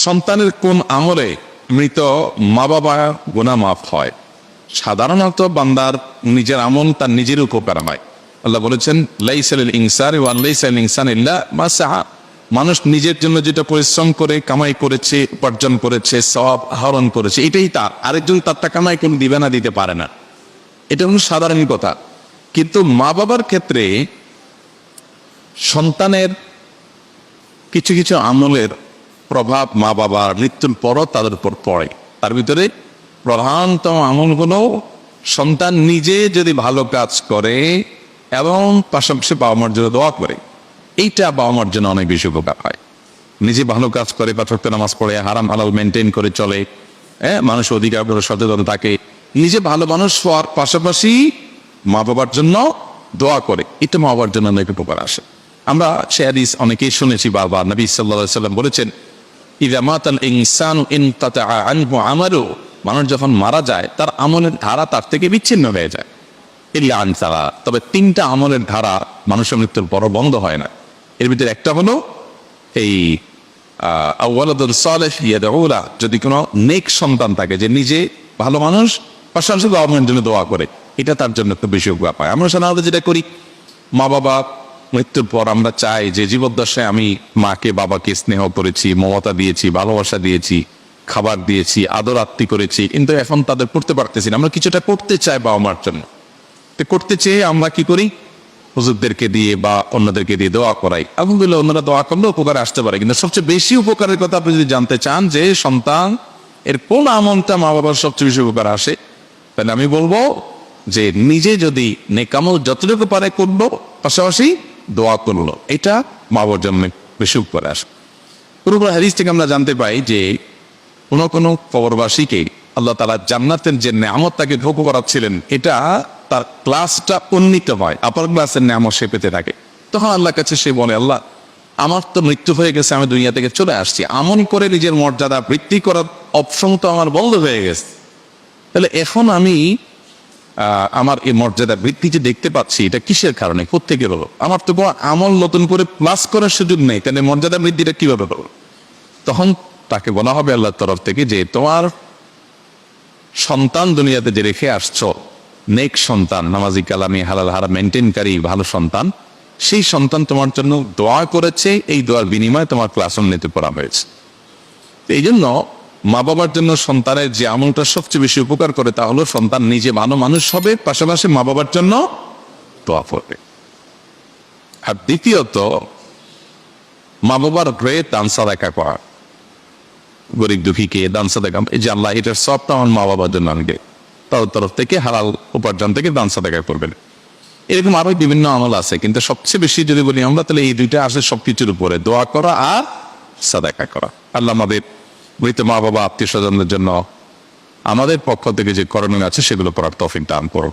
সন্তানের কোন আমলে মৃত মা বাবা গোনা মাফ হয়? সাধারণত বান্দার নিজের আমল তার নিজের উপকার হয়। আল্লাহ বলেছেন, লাইসাল ইনসার ইনসান সাহা। মানুষ নিজের জন্য যেটা পরিশ্রম করে, কামাই করেছে, উপার্জন করেছে সব আহরণ করেছে, এটাই তার। আরেকজন তারটা কামাই কোন দিবে না, দিতে পারে না। এটা হলো সাধারণ কথা। কিন্তু মা বাবার ক্ষেত্রে সন্তানের কিছু কিছু আমলের প্রভাব মা বাবার মৃত্যুর পরও তাদের উপর পড়ে। তার ভিতরে প্রধানতম আমলগুলো সন্তান নিজে যদি ভালো কাজ করে এবং পাশাপাশি বাবা মার জন্য দোয়া করে। এইটা বাবা মার জন্য অনেক বেশি উপকার হয়। নিজে ভালো কাজ করে, পাঠক নামাজ পড়ে, হারাম হালাল মেনটেন করে চলে হ্যাঁ মানুষ অধিকার করে সচেতন থাকে। নিজে ভালো মানুষ হওয়ার পাশাপাশি মা বাবার জন্য দোয়া করে। এটা মা বাবার জন্য অনেক উপকার আসে। আমরা সে অনেকেই শুনেছি বাবা নবী সাল্লাহ সাল্লাম বলেছেন মানুষ যখন মারা যায়, তার আমলের ধারা তার থেকে বিচ্ছিন্ন হয়ে যায়। ইল্লা আনসারা। তবে তিনটা আমলের ধারা মানুষের মৃত্যুর পর বন্ধ হয় না। এর ভিতরে একটা হলো এই যদি কোনো নেক সন্তান থাকে যে নিজে ভালো মানুষ, পাশাপাশি গভর্নমেন্ট জন্য দোয়া করে, এটা তার জন্য একটু বেশি উপকার পায় আমরা সাধারণত যেটা করি মা বাবা মৃত্যুর পর আমরা চাই যে জীবদ্দশায় আমি মাকে, বাবাকে স্নেহ করেছি, মমতা দিয়েছি, ভালোবাসা দিয়েছি, খাবার দিয়েছি, আদর আত্মি করেছি। কিন্তু এখন তাদের করতে পারতেছি না। আমরা কিছুটা করতে চাই বাবা মার জন্য। তো করতে চেয়ে আমরা কি করি? হুজুরদেরকে দিয়ে বা অন্যদেরকে দিয়ে দোয়া করাই। আলহামদুলিল্লাহ অন্যরা দোয়া করলে উপকারে আসতে পারে। কিন্তু সবচেয়ে বেশি উপকারের কথা আপনি যদি জানতে চান যে সন্তান, এর কোন আমলটা মা বাবার সবচেয়ে বেশি উপকার আসে? তাহলে আমি বলব যে নিজে যদি নেকামল যতটুকু পারে করব। পাশাপাশি দোয়া করল। এটা মা বাবার জন্য বেশি উপকারে আসে। পুরোপুরি থেকে আমরা জানতে পাই যে কোনো কোনো কবরবাসীকে আল্লাহ তালা জান্নাতের যে নামত তাকে ভোগ করাচ্ছিলেন, এটা তার ক্লাসটা উন্নীত হয়। আপার ক্লাসের নামত সে পেতে থাকে। তখন আল্লাহর কাছে সে বলে, আল্লাহ, আমার তো মৃত্যু হয়ে গেছে, আমি দুনিয়া থেকে চলে আসছি। আমন করে নিজের মর্যাদা বৃদ্ধি করার অপশন তো আমার বন্ধ হয়ে গেছে। তাহলে এখন আমি আমার এই মর্যাদা বৃদ্ধি যে দেখতে পাচ্ছি, এটা কিসের কারণে? প্রত্যেকে হলো আমার তো কোনো আমল নতুন করে প্লাস করার সুযোগ নেই, তাহলে মর্যাদা বৃদ্ধিটা কীভাবে হলো তখন তাকে বলা হবে আল্লাহর তরফ থেকে যে, তোমার সন্তান দুনিয়াতে যে রেখে আসছো, নেক সন্তান, নামাজি কালামি, হালাল হারা মেনটেনকারী ভালো সন্তান, সেই সন্তান তোমার জন্য দোয়া করেছে, এই দোয়ার বিনিময়ে তোমার ক্লাস উন্নতি করা হয়েছে। এই জন্য মা বাবার জন্য সন্তানের যে আমলটা সবচেয়ে বেশি উপকার করে তা হলো সন্তান নিজে ভালো মানুষ হবে, পাশাপাশি মা বাবার জন্য দোয়া করবে। আর দ্বিতীয়ত, মা বাবার গ্রেট দান সাদাকা করা। গরিব দুঃখীকে দান সাদাকা এই যে আল্লাহ এটার সবটা আমার মা বাবার জন্য আনবে। তার তরফ থেকে হালাল উপার্জন থেকে দান সাদাকা করবেন। এরকম আরও বিভিন্ন আমল আছে, কিন্তু সবচেয়ে বেশি যদি বলি আমরা, তাহলে এই দুইটা আসে সবকিছুর উপরে। দোয়া করা আর সাদাকা করা। আল্লাহ আমাদের মৃত মা বাবা আত্মীয় স্বজনদের জন্য আমাদের পক্ষ থেকে যে করণীয় আছে, সেগুলো করার তফিক দান করো